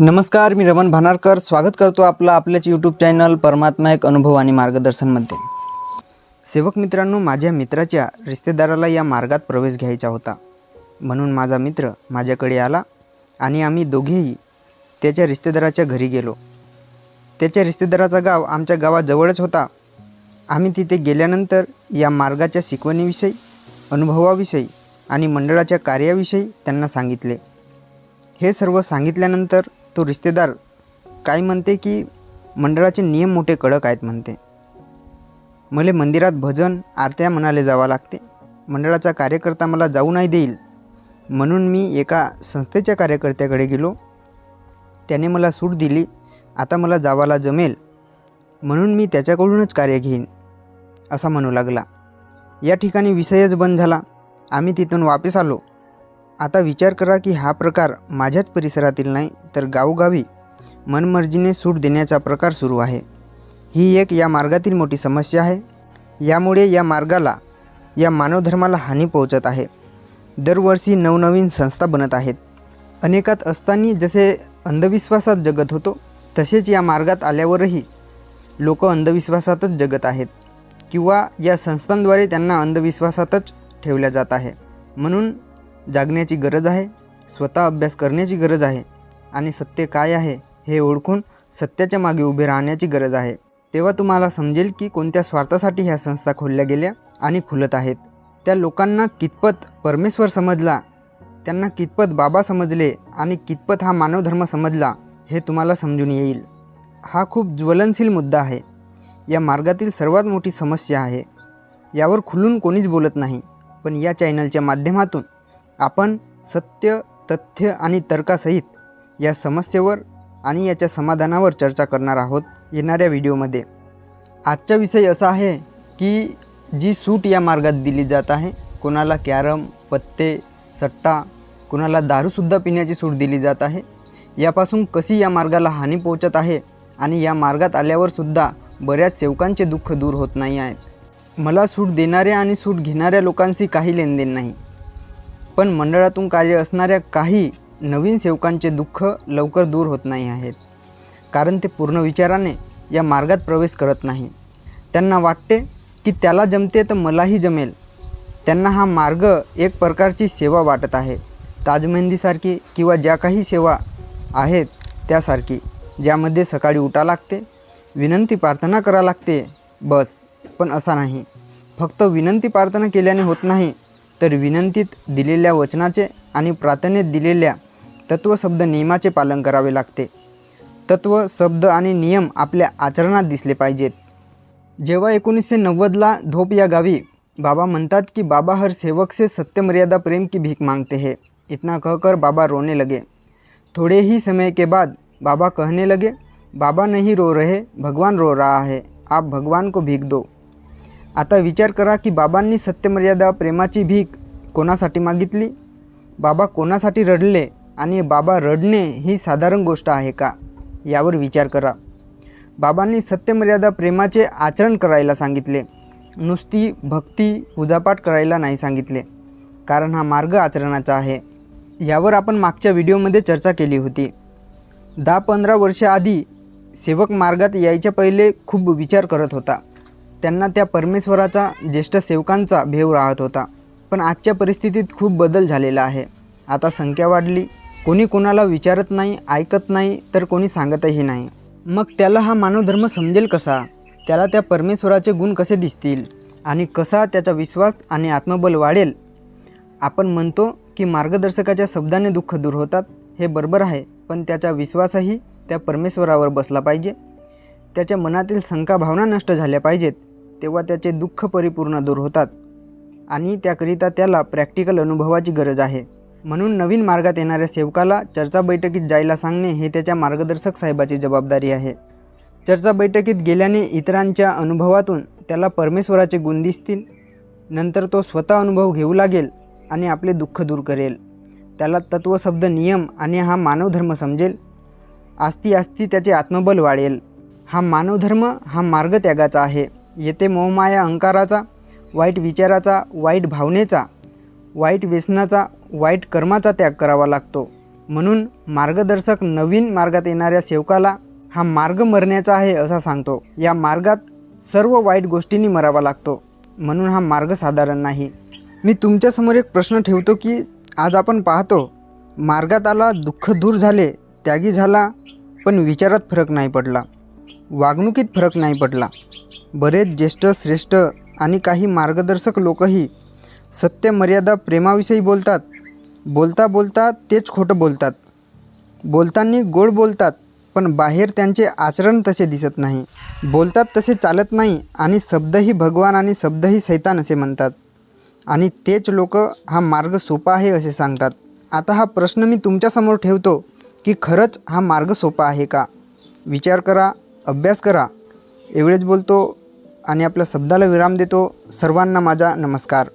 नमस्कार मी रमण भानारकर. स्वागत करतो आपलं आपल्याच यूट्यूब चॅनल परमात्मा एक अनुभव आणि मार्गदर्शनमध्ये. सेवक मित्रांनो माझ्या मित्राच्या रिश्तेदाराला या मार्गात प्रवेश घ्यायचा होता. म्हणून माझा मित्र माझ्याकडे आला आणि आम्ही दोघेही त्याच्या रिश्तेदाराच्या घरी गेलो. त्याच्या रिश्तेदाराचा गाव आमच्या गावाजवळच होता. आम्ही तिथे गेल्यानंतर या मार्गाच्या शिकवणीविषयी अनुभवाविषयी आणि मंडळाच्या कार्याविषयी त्यांना सांगितले. हे सर्व सांगितल्यानंतर तो रिश्तेदार काय म्हणते की मंडळाचे नियम मोठे कडक आहेत म्हणते. मला मंदिरात भजन आरत्या म्हणाले जावं लागते. मंडळाचा कार्यकर्ता मला जाऊ नाही देईल. म्हणून मी एका संस्थेच्या कार्यकर्त्याकडे गेलो. त्याने मला सूट दिली. आता मला जावाला जमेल. म्हणून मी त्याच्याकडूनच कार्य घेईन असा म्हणू लागला. या ठिकाणी विषयच बंद झाला. आम्ही तिथून वापस आलो. आता विचार करा की हा प्रकार माझ्याच परिसरातील नाही तर गावोगावी मनमर्जीने सूट देण्याचा प्रकार सुरू आहे. ही एक या मार्गातील मोठी समस्या आहे. यामुळे या मार्गाला या मानवधर्माला हानी पोहोचत आहे. दरवर्षी नवनवीन संस्था बनत आहेत. अनेकात असताना जसे अंधविश्वासात जगत होतो तसेच या मार्गात आल्यावरही लोक अंधविश्वासातच जगत आहेत किंवा या संस्थांद्वारे त्यांना अंधविश्वासातच ठेवल्या जात आहे. म्हणून जागण्याची गरज आहे स्वतः अभ्यास करण्याची गरज आहे आणि सत्य काय आहे हे ओळखून सत्याच्या मागे उभे राहण्याची गरज आहे. तेव्हा तुम्हाला समजेल की कोणत्या स्वार्थासाठी ह्या संस्था खोलल्या गेल्या आणि खुलत आहेत. त्या लोकांना कितपत परमेश्वर समजला त्यांना कितपत बाबा समजले आणि कितपत हा मानवधर्म समजला हे तुम्हाला समजून येईल. हा खूप ज्वलनशील मुद्दा आहे. या मार्गातील सर्वात मोठी समस्या आहे. यावर खुलून कोणीच बोलत नाही पण या चॅनलच्या माध्यमातून आपण सत्य तथ्य आणि तर्कासहित या समस्येवर आणि याच्या समाधानावर चर्चा करणार आहोत येणाऱ्या व्हिडिओमध्ये. आजचा विषय असा आहे की जी सूट या मार्गात दिली जात आहे कोणाला कॅरम पत्ते सट्टा कोणाला दारूसुद्धा पिण्याची सूट दिली जात आहे यापासून कशी या मार्गाला हानी पोहोचत आहे आणि या मार्गात आल्यावरसुद्धा बऱ्याच सेवकांचे दुःख दूर होत नाही आहेत मला सूट देणाऱ्या आणि सूट घेणाऱ्या लोकांशी काही लेनदेन नाही. पण मंडळातून कार्य असणाऱ्या काही नवीन सेवकांचे दुःख लवकर दूर होत नाही आहेत. कारण ते पूर्ण विचाराने या मार्गात प्रवेश करत नाही. त्यांना वाटते की त्याला जमते तर मलाही जमेल. त्यांना हा मार्ग एक प्रकारची सेवा वाटत आहे. ताजमेहंदीसारखी किंवा ज्या काही सेवा आहेत त्यासारखी ज्यामध्ये सकाळी उठा लागते विनंती प्रार्थना करा लागते बस. पण असा नाही. फक्त विनंती प्रार्थना केल्याने होत नाही तर विनंतीत दिलेल्या वचनाचे आणि प्रार्थनेत दिलेल्या तत्वशब्द नियमाचे पालन करावे लागते. तत्व शब्द आणि नियम आपल्या आचरणात दिसले पाहिजेत. जेव्हा एकोणीसशे नव्वदला धोप या गावी बाबा म्हणतात की बाबा हर सेवक से सत्य मर्यादा प्रेम की भीख मांगते हैं. इतना कहकर बाबा रोने लगे. थोड़े ही समय के बाद बाबा कहने लगे बाबा नहीं रो रहे भगवान रो रहा है आप भगवान को भीख दो। आता विचार करा की बाबांनी सत्यमर्यादा प्रेमाची भीक कोणासाठी मागितली? बाबा कोणासाठी रडले आणि बाबा रडणे ही साधारण गोष्ट आहे का? यावर विचार करा. बाबांनी सत्यमर्यादा प्रेमाचे आचरण करायला सांगितले. नुसती भक्ती पूजापाठ करायला नाही सांगितले. कारण हा मार्ग आचरणाचा आहे. यावर आपण मागच्या व्हिडिओमध्ये चर्चा केली होती. दहा पंधरा वर्षाआधी सेवक मार्गात यायच्या पहिले खूप विचार करत होता. त्यांना त्या परमेश्वराचा ज्येष्ठ सेवकांचा भेव राहत होता. पण आजच्या परिस्थितीत खूप बदल झालेला आहे. आता संख्या वाढली. कोणी कोणाला विचारत नाही ऐकत नाही तर कोणी सांगतही नाही. मग त्याला हा मानवधर्म समजेल कसा? त्याला त्या परमेश्वराचे गुण कसे दिसतील? आणि कसा त्याचा विश्वास आणि आत्मबल वाढेल? आपण म्हणतो की मार्गदर्शकाच्या शब्दाने दुःख दूर होतात हे बरोबर आहे पण त्याचा विश्वासही त्या परमेश्वरावर बसला पाहिजे. त्याच्या मनातील शंका भावना नष्ट झाल्या पाहिजेत. तेव्हा त्याचे दुःख परिपूर्ण दूर होतात. आणि त्याकरिता त्याला प्रॅक्टिकल अनुभवाची गरज आहे. म्हणून नवीन मार्गात येणाऱ्या सेवकाला चर्चा बैठकीत जायला सांगणे हे त्याच्या मार्गदर्शक साहेबाची जबाबदारी आहे. चर्चा बैठकीत गेल्याने इतरांच्या अनुभवातून त्याला परमेश्वराचे गुण दिसतील. नंतर तो स्वतः अनुभव घेऊ लागेल आणि आपले दुःख दूर करेल. त्याला तत्वशब्द नियम आणि हा मानवधर्म समजेल. आस्ती आस्ती त्याचे आत्मबल वाढेल. हा मानवधर्म हा मार्ग त्यागाचा आहे. येथे मोहमाया अहंकाराचा वाईट विचाराचा वाईट भावनेचा वाईट व्यसनाचा वाईट कर्माचा त्याग करावा लागतो. म्हणून मार्गदर्शक नवीन मार्गात येणाऱ्या सेवकाला हा मार्ग मरण्याचा आहे असा सांगतो. या मार्गात सर्व वाईट गोष्टींनी मरावा लागतो. म्हणून हा मार्ग साधारण नाही. मी तुमच्यासमोर एक प्रश्न ठेवतो की आज आपण पाहतो मार्गात आला दुःख दूर झाले त्यागी झाला पण विचारात फरक नाही पडला. वागणुकीत फरक नाही पडला. बरेच ज्येष्ठ श्रेष्ठ आणि काही मार्गदर्शक लोकही सत्य मर्यादा प्रेमाविषयी बोलतात. बोलता बोलता तेच खोटं बोलतात. बोलताना गोड बोलतात पण बाहेर त्यांचे आचरण तसे दिसत नाही. बोलतात तसे चालत नाही आणि शब्दही भगवान आणि शब्दही सैतान असे म्हणतात. आणि तेच लोक हा मार्ग सोपा आहे असे सांगतात. आता हा प्रश्न मी तुमच्यासमोर ठेवतो की खरंच हा मार्ग सोपा आहे का? विचार करा अभ्यास करा. एवढेच बोलतो. आणि आपल्या शब्दाला विराम देतो. सर्वांना माझा नमस्कार.